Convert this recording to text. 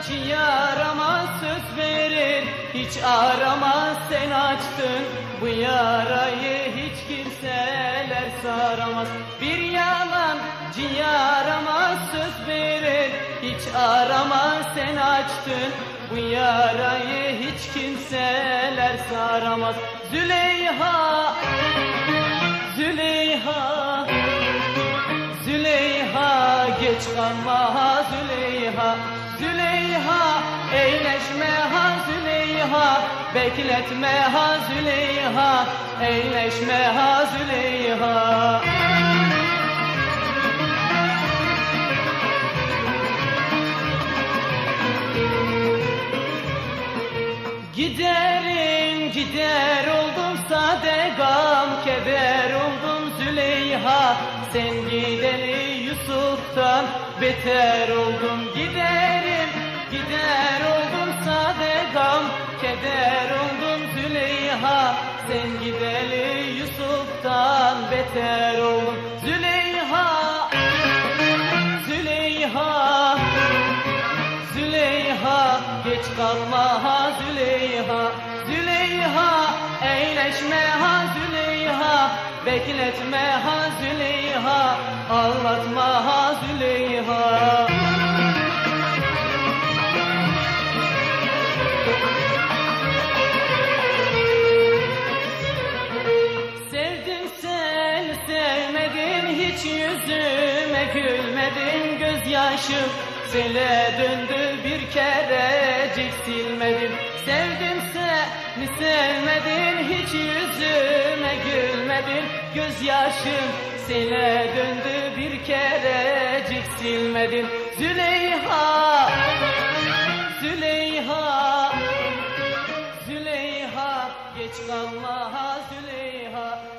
Yabancı yarama söz verir Hiç arama sen açtın Bu yarayı hiç kimseler saramaz. Bir yalan ciyarama söz verir Hiç arama sen açtın Bu yarayı hiç kimseler saramaz. Züleyha Züleyha Züleyha geç kalma Züleyha. Züleyha eğleşme ha Züleyha Bekletme ha Züleyha Eğleşme ha Züleyha. Giderim gider oldum sade gam keder oldum Züleyha. Sen gideli Yusuf'tan beter oldum Giderim Sen gideli Yusuf'tan beter oldum Züleyha Züleyha Züleyha. Geç kalma ha Züleyha Züleyha. Eğleşme ha Züleyha Bekletme ha Züleyha. Ağlatma ha hiç yüzüme gülmedin gözyaşım. Sele döndü bir kerecik silmedim. Sevdim seni sevmedim. Hiç yüzüme gülmedin gözyaşım. Sele döndü bir kerecik silmedin Züleyha Züleyha Züleyha. Geç kalma ha Züleyha